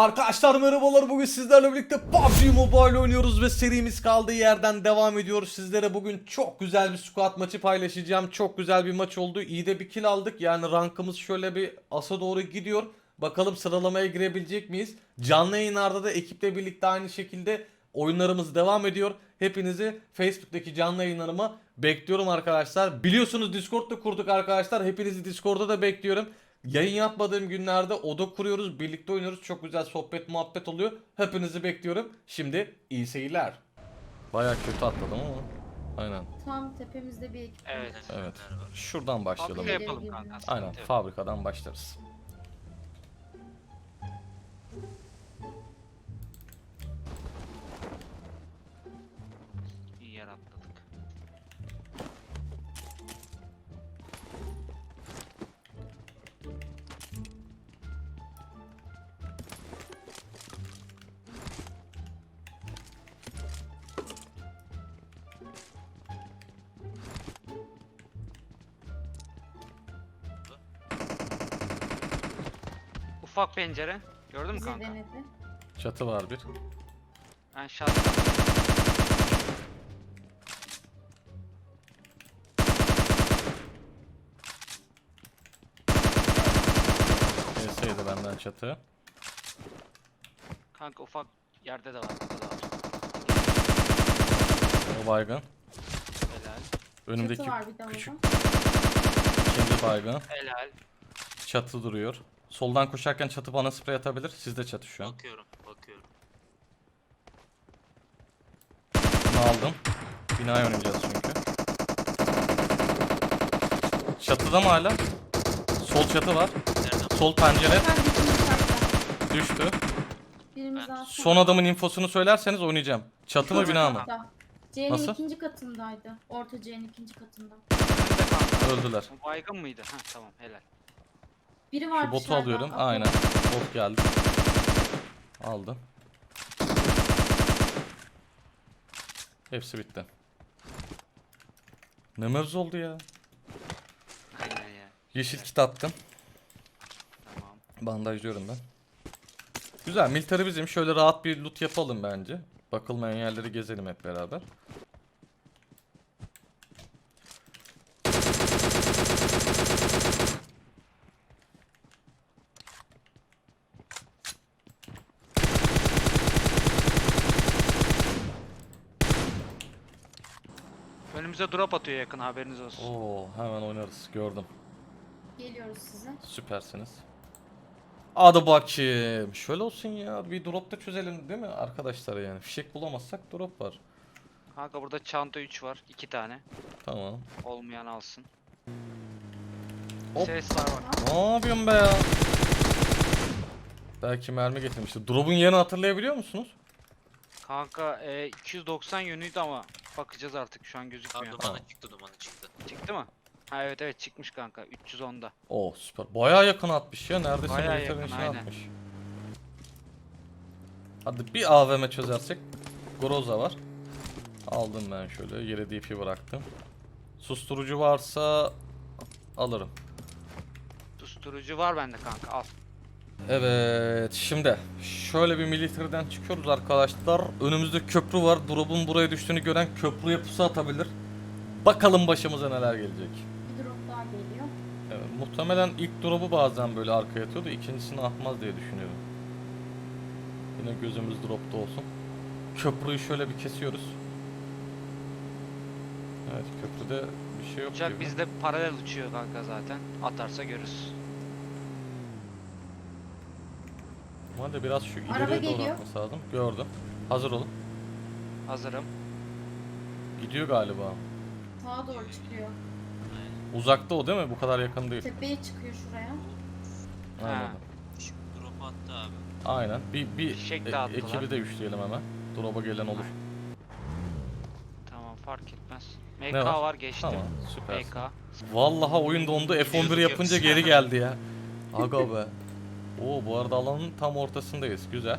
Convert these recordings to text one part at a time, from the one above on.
Arkadaşlar merhabalar bugün sizlerle birlikte PUBG Mobile oynuyoruz ve serimiz kaldığı yerden devam ediyoruz. Sizlere bugün çok güzel bir squad maçı paylaşacağım. Çok güzel bir maç oldu. İyi de bir kill aldık. Yani rankımız şöyle bir asa doğru gidiyor. Bakalım sıralamaya girebilecek miyiz? Canlı yayınlarda da ekiple birlikte aynı şekilde oyunlarımız devam ediyor. Hepinizi Facebook'taki canlı yayınlarıma bekliyorum arkadaşlar. Biliyorsunuz Discord'da kurduk arkadaşlar. Hepinizi Discord'da da bekliyorum. Yayın yapmadığım günlerde oda kuruyoruz, birlikte oynuyoruz. Çok güzel sohbet muhabbet oluyor. Hepinizi bekliyorum. Şimdi iyi seyirler. Baya kötü atladım ama. Aynen. Tam tepemizde bir ekip. Evet. Evet. Şuradan başlayalım. Fabrika yapalım kanka. Aynen fabrikadan başlarız. Ufak pencere. Gördün mü kanka? denedi. Çatı var bir. Ben şart. Neyse benden çatı. Kanka ufak yerde de var. Burada da var. O baygın. Helal. Önümdeki Çatı var bir de küçük orada. ikinci baygın. Helal. Çatı duruyor. Soldan koşarken çatı bana sprey atabilir. Sizde çatı şu an. Bakıyorum. Bakıyorum. Bunu aldım. Binaya oynayacağız çünkü. Çatıda mı hala? Sol çatı var. Sol pencere düştü. Birimiz daha Son adamın infosunu söylerseniz oynayacağım. Çatı mı bina mı? C'nin Nasıl? ikinci katındaydı. Orta C'nin ikinci katında. Öldüler. Bu Baygın mıydı? Ha tamam helal. Biri var Şu botu dışarıda. alıyorum. Atladı. Aynen. Bot geldi. Aldım. Hepsi bitti. Ne mevzu oldu ya? Aynen ya. Yeşil kit attım. Tamam. Bandajlıyorum ben. Güzel. Military bizim. Şöyle rahat bir loot yapalım bence. Bakılmayan yerleri gezelim hep beraber. Önümüze drop atıyor yakın haberiniz olsun. Oo, hemen oynarız. Gördüm. Geliyoruz size. Süpersiniz. Hadi bakayım. Şöyle olsun ya. Bir drop da çözelim değil mi arkadaşlar yani. Fişek bulamazsak drop var. Kanka burada çanta 3 var. 2 tane. Tamam. Olmayan alsın. Hop. Ses var bak. Ne yapıyorsun be ya? Belki mermi getirmişti. Drop'un yerini hatırlayabiliyor musunuz? Kanka e, 290 yönüydü ama bakacağız artık şu an gözükmüyor. Tamam. Dumanı çıktı dumanı çıktı. Çıktı mı? Ha evet evet çıkmış kanka 310'da. Oo süper. Bayağı yakın atmış ya. Neredeyse Bayağı militerinin yakın, içine aynen. atmış. Hadi bir AVM çözersek. Groza var. Aldım ben şöyle. Yere DP bıraktım. Susturucu varsa alırım. Susturucu var bende kanka al. Evet şimdi şöyle bir militeriden çıkıyoruz arkadaşlar. Önümüzde köprü var. Drop'un buraya düştüğünü gören köprüye pusu atabilir. Bakalım başımıza neler gelecek. Bir drop daha geliyor. Evet, muhtemelen ilk drop'u bazen böyle arkaya atıyordu. ikincisini atmaz diye düşünüyorum. Yine gözümüz drop'ta olsun. Köprüyü şöyle bir kesiyoruz. Evet köprüde bir şey yok Uçak gibi. bizde paralel uçuyor kanka zaten. Atarsa görürüz. Hadi biraz şu Araba ileriye doğru geliyor. atması lazım. Gördüm. Hazır olun. Hazırım. Gidiyor galiba. Sağa doğru çıkıyor. Uzakta o değil mi? Bu kadar yakın değil. Tepeye çıkıyor şuraya. Şu drop attı abi. Aynen. Bir, bir Fişek e- dağıttılar. ekibi de üçleyelim hemen. Drop'a gelen olur. Tamam fark etmez. MK Ne var? var? geçtim. Tamam süper. MK. Vallahi oyun dondu. F11 Gidiyorduk yapınca geri geldi ya. Aga be. Oo bu arada alanın tam ortasındayız. Güzel.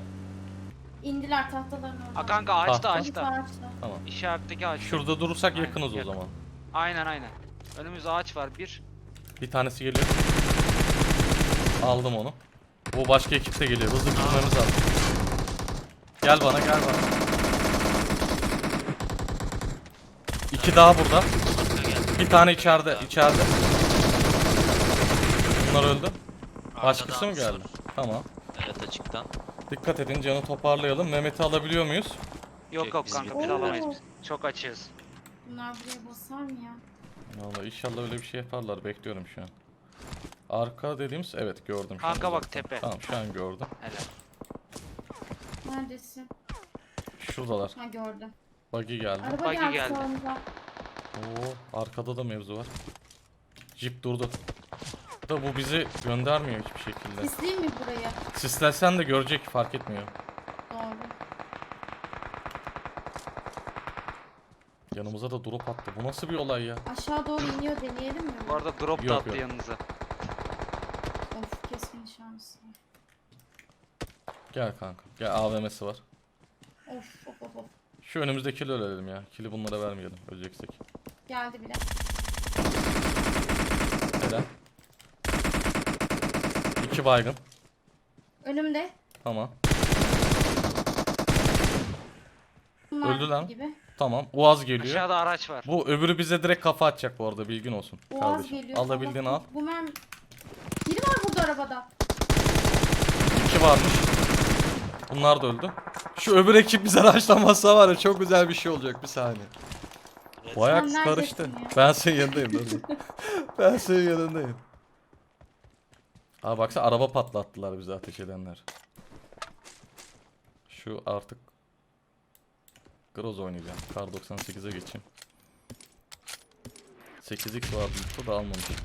İndiler tahtaların oradan. Ha kanka ağaçta Tahta. Ağaçta. ağaçta. Tamam. İşaretteki ağaçta. Şurada durursak Aynen, yakınız o yakın. zaman. Aynen aynen. Önümüzde ağaç var bir. Bir tanesi geliyor. Aldım onu. Bu başka ekip de geliyor. Hızlı gitmemiz lazım. Gel bana gel bana. İki daha burada. Bir tane içeride. içeride. Bunlar öldü. Başkası mı geldi? Tamam. Evet açıktan. Dikkat edin canı toparlayalım. Mehmet'i alabiliyor muyuz? Yok yok bizi kanka bir biz alamayız biz. Çok açığız. Bunlar buraya basar mı ya? Vallahi inşallah öyle bir şey yaparlar. Bekliyorum şu an. Arka dediğimiz evet gördüm şu an Kanka bak uzaktan. tepe. Tamam şu an gördüm. Helal. Neredesin? Şuradalar. Ha gördüm. Buggy geldi. Araba Buggy geldi, geldi. sağımıza. Oo, arkada da mevzu var. Jeep durdu. Da bu bizi göndermiyor hiçbir şekilde. Sisleyeyim mi burayı? Sislersen de görecek fark etmiyor. Doğru. Yanımıza da drop attı. Bu nasıl bir olay ya? Aşağı doğru iniyor deneyelim mi? Bu arada drop da Yok, attı yok. yanınıza. Of kesin şansı. Gel kanka. Gel AVM'si var. Of of of of. Şu önümüzdeki ölelim ya. Kili bunlara vermeyelim. Öleceksek. Geldi bile. Helal. İki baygın. Önümde. Tamam. Bunlar Öldü lan. Gibi. Tamam. Uaz geliyor. Aşağıda araç var. Bu öbürü bize direkt kafa atacak bu arada. Bilgin olsun. Boğaz kardeşim. geliyor. Alabildiğini al. Bu mermi... Biri var burada arabada. İki varmış. Bunlar da öldü. Şu öbür ekip bize raşlamazsa var ya çok güzel bir şey olacak bir saniye. Evet. Bu ayak Sen karıştı. Ben senin yanındayım ben senin yanındayım. Aa baksana araba patlattılar bize ateş edenler. Şu artık Groz oynayacağım. Kar 98'e geçeyim. 8x vardı yoktu da almamışım.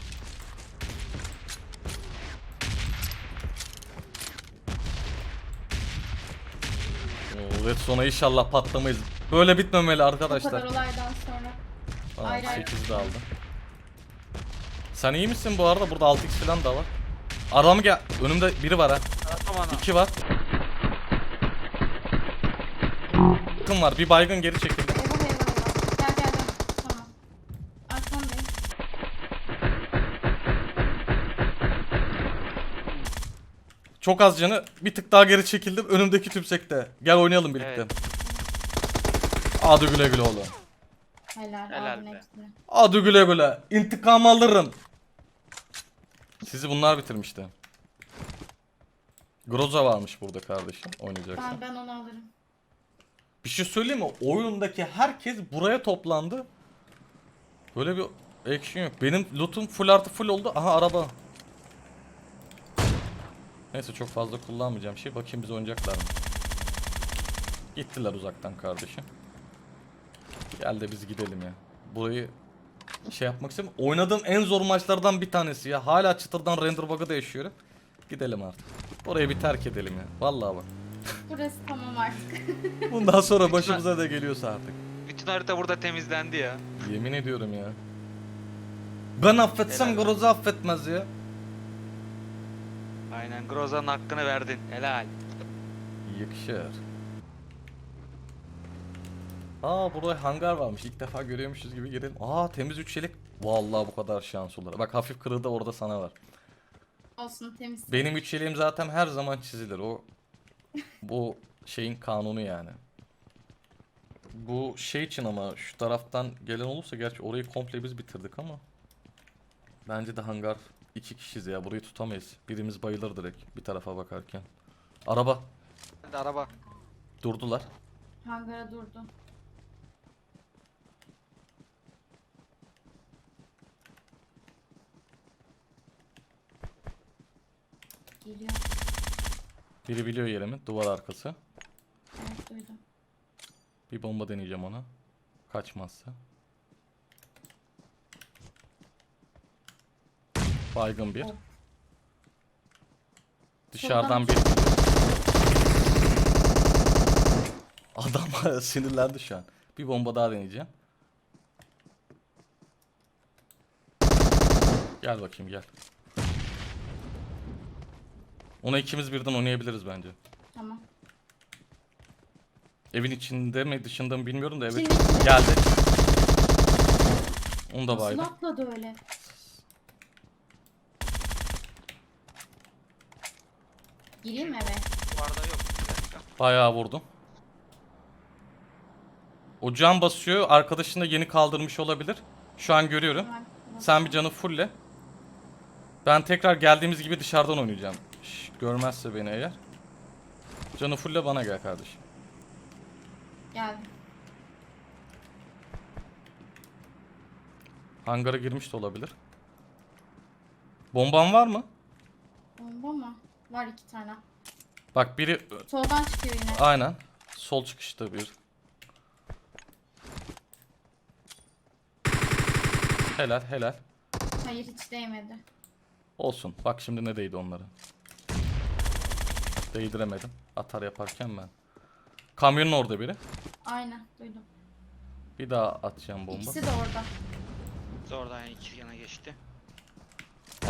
Red Son'a inşallah patlamayız. Böyle bitmemeli Bu arkadaşlar. kadar olaydan sonra. Tamam ayrı. 8 de aldım. Sen iyi misin bu arada? Burada 6x falan da var. Adam gel. Önümde biri var ha. Ha. 2 var. Baygın var. Bir baygın geri çekildi. Eyvah eyvah eyvah. Gel gel gel. Tamam. Arkandayım. Çok az canı. Bir tık daha geri çekildim. Önümdeki tümsekte. Gel oynayalım birlikte. Evet. Hadi güle güle oğlum. Helal. Helal be. hepsini. Hadi güle güle. İntikam alırım. Sizi bunlar bitirmişti. Groza varmış burada kardeşim oynayacaksın. Ben, ben onu alırım. Bir şey söyleyeyim mi? Oyundaki herkes buraya toplandı. Böyle bir action yok. Benim lootum full artı full oldu. Aha araba. Neyse çok fazla kullanmayacağım şey. Bakayım biz oynayacaklar mı? Gittiler uzaktan kardeşim. Gel de biz gidelim ya. Burayı şey yapmak istemiyorum. Oynadığım en zor maçlardan bir tanesi ya. Hala çıtırdan render bug'ı da yaşıyorum. Gidelim artık. Orayı bir terk edelim ya. Vallahi bak. Burası tamam artık. Bundan sonra başımıza da geliyorsa artık. Bütün harita burada temizlendi ya. Yemin ediyorum ya. Ben affetsem Helal. Groz'u affetmez ya. Aynen Groza'nın hakkını verdin. Helal. Yakışır. Aa burada hangar varmış. İlk defa görüyormuşuz gibi girelim. Aa temiz üç çelik. Vallahi bu kadar şans olur. Bak hafif kırığı da orada sana var. Olsun temiz. Benim üç çeliğim zaten her zaman çizilir. O bu şeyin kanunu yani. Bu şey için ama şu taraftan gelen olursa gerçi orayı komple biz bitirdik ama bence de hangar iki kişiyiz ya burayı tutamayız. Birimiz bayılır direkt bir tarafa bakarken. Araba Hadi araba. durdular. Hangara durdu. Geliyor. Biri biliyor yerimi. Duvar arkası. Evet duydum. Bir bomba deneyeceğim ona. Kaçmazsa. Baygın bir. Of. Dışarıdan bir. Adam sinirlendi şu an. Bir bomba daha deneyeceğim. Gel bakayım gel. Ona ikimiz birden oynayabiliriz bence. Tamam. Evin içinde mi dışında mı bilmiyorum da evet. İçinde. Geldi. Onu da Nasıl baydı. atladı öyle? Gireyim eve? Duvarda yok. Bir dakika. Bayağı vurdum. O can basıyor. Arkadaşını da yeni kaldırmış olabilir. Şu an görüyorum. Sen bir canı fulle. Ben tekrar geldiğimiz gibi dışarıdan oynayacağım. Şş, görmezse beni eğer. Canı fulle bana gel kardeşim. Geldim. Hangara girmiş de olabilir. Bomban var mı? Bomba mı? Var iki tane. Bak biri Soldan çıkıyor yine. aynen. Sol çıkışta bir. Helal helal. Hayır hiç değmedi. Olsun. Bak şimdi ne değdi onlara. Değdiremedim. Atar yaparken ben. Kamyonun orada biri. Aynen duydum. Bir daha atacağım bomba. İkisi de orada. Zordan yani iki yana geçti.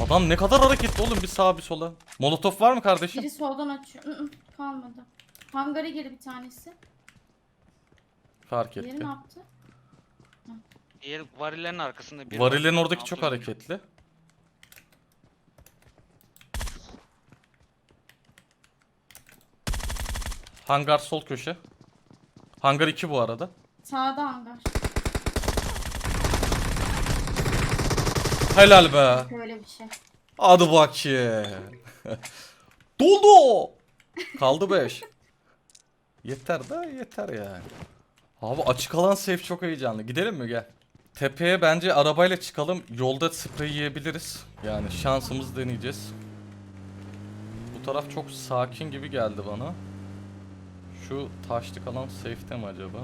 Adam ne kadar hareketli oğlum bir sağa bir sola. Molotof var mı kardeşim? Biri soldan açıyor. Hı hı, kalmadı. Hangara geri bir tanesi. Fark Diğeri etti. ne yaptı? Diğer varillerin arkasında bir Varillerin var. oradaki çok hareketli. Hangar sol köşe. Hangar 2 bu arada. Sağda hangar. Helal be. Böyle bir şey. Hadi bakayım. Doldu. Kaldı 5. yeter da yeter yani. Abi açık alan safe çok heyecanlı. Gidelim mi gel. Tepeye bence arabayla çıkalım. Yolda sprey yiyebiliriz. Yani şansımızı deneyeceğiz. Bu taraf çok sakin gibi geldi bana. Şu taşlık alan safe'te mi acaba?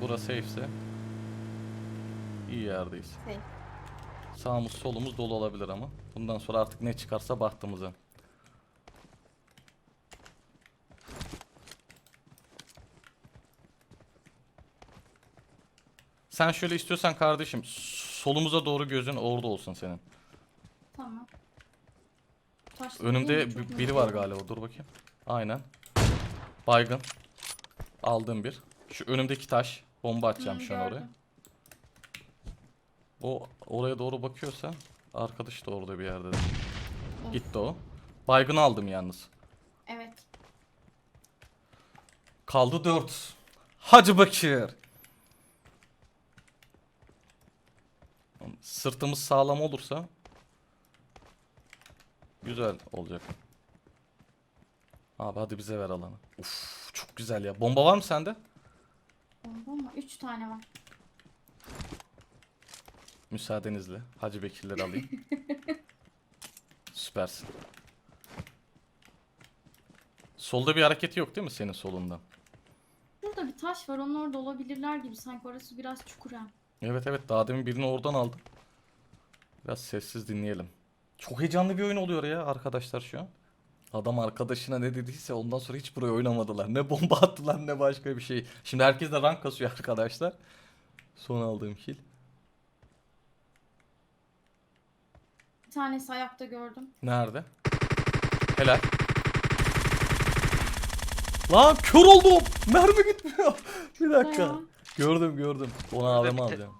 Burası safe'se. İyi yerdeyiz. Safe. Sağımız solumuz dolu olabilir ama. Bundan sonra artık ne çıkarsa bahtımıza. Sen şöyle istiyorsan kardeşim solumuza doğru gözün orada olsun senin. Önümde bi- biri var galiba. Dur bakayım. Aynen. Baygın. Aldım bir. Şu önümdeki taş. Bomba atacağım şu an oraya. gördüm. O oraya doğru bakıyorsa arkadaş da orada bir yerde. Of, Gitti o. Baygını aldım yalnız. Evet. Kaldı 4. Hacı Bakır. Sırtımız sağlam olursa güzel olacak. Abi hadi bize ver alanı. Uf çok güzel ya. Bomba var mı sende? Bomba mı? Üç tane var. Müsaadenizle. Hacı Bekirleri alayım. Süpersin. Solda bir hareketi yok değil mi senin solundan? Burada bir taş var. Onun orada olabilirler gibi. Sanki orası biraz çukur ha. Evet evet daha demin birini oradan aldım. Biraz sessiz dinleyelim. Çok heyecanlı bir oyun oluyor ya arkadaşlar şu an. Adam arkadaşına ne dediyse ondan sonra hiç buraya oynamadılar. Ne bomba attılar ne başka bir şey. Şimdi herkes de rank kasıyor arkadaşlar. Son aldığım kill. Bir tanesi ayakta gördüm. Nerede? Helal. Lan kör oldum. Mermi gitmiyor. bir dakika. Bayağı. Gördüm gördüm. Ona AVM alacağım.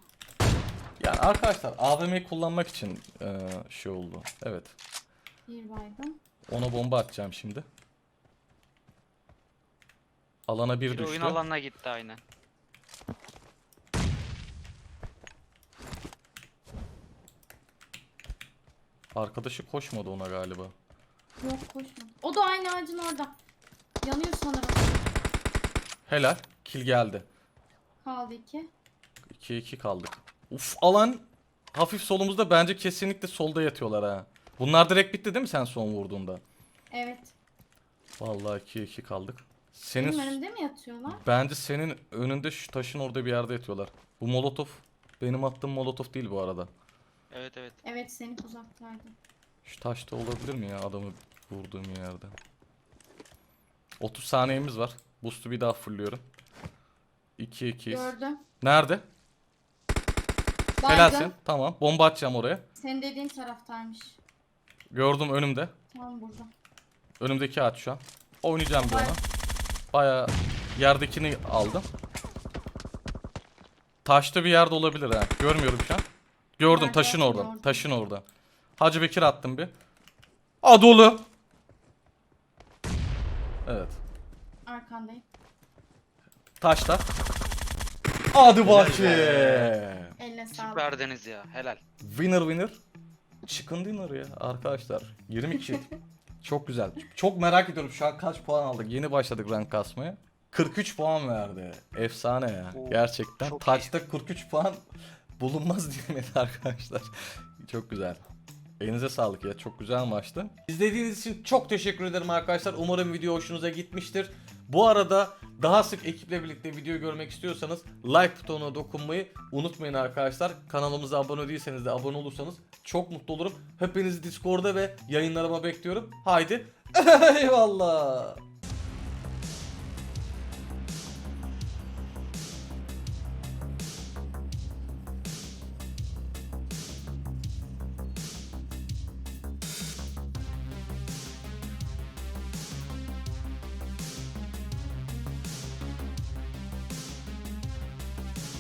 Yani arkadaşlar AVM'yi kullanmak için eee, şey oldu. Evet. Bir baygın. Ona bomba atacağım şimdi. Alana bir Bir düştü. oyun alanına gitti aynen. Arkadaşı koşmadı ona galiba. Yok koşmadı. O da aynı ağacın orada. Yanıyor sanırım. Helal. Kill geldi. Kaldı iki. 2'ye 2 kaldık. Uf alan hafif solumuzda bence kesinlikle solda yatıyorlar ha. Bunlar direkt bitti değil mi sen son vurduğunda? Evet. Vallahi 2'ye 2 kaldık. Senin Benim önümde mi yatıyorlar? bence senin önünde şu taşın orada bir yerde yatıyorlar. Bu molotof benim attığım molotof değil bu arada. Evet evet. Evet senin uzaktaydı. Şu taşta olabilir mi ya adamı vurduğum yerde? 30 saniyemiz var. Boost'u bir daha fullüyorum. 2 2 Gördüm. Nerede? Baygın. Helalsin. Tamam. Bomba atacağım oraya. Senin dediğin taraftaymış. Gördüm önümde. Tam burada. Önümdeki ağaç şu an. Oynayacağım bir Bay- ona. Baya yerdekini aldım. Taşta bir yerde olabilir ha. Görmüyorum şu an. Gördüm Nerede taşın orada. gördüm. Taşın orada. Hacı Bekir attım bir. Aa dolu. Evet. Arkandayım. Taşta. Hadi bahçe. Elle sağlık. Süper Deniz ya helal. Winner winner. Chicken dinner ya arkadaşlar. 20 kişi. Çok güzel. Çok merak ediyorum şu an kaç puan aldık. Yeni başladık rank kasmaya. 43 puan verdi. Efsane ya. Oo, Gerçekten. Taçta 43 puan bulunmaz diyemedi arkadaşlar. Çok güzel. Elinize sağlık ya. Çok güzel maçtı. İzlediğiniz için çok teşekkür ederim arkadaşlar. Umarım video hoşunuza gitmiştir. Bu arada daha sık ekiple birlikte video görmek istiyorsanız like butonuna dokunmayı unutmayın arkadaşlar. Kanalımıza abone değilseniz de abone olursanız çok mutlu olurum. Hepinizi Discord'da ve yayınlarıma bekliyorum. Haydi eyvallah.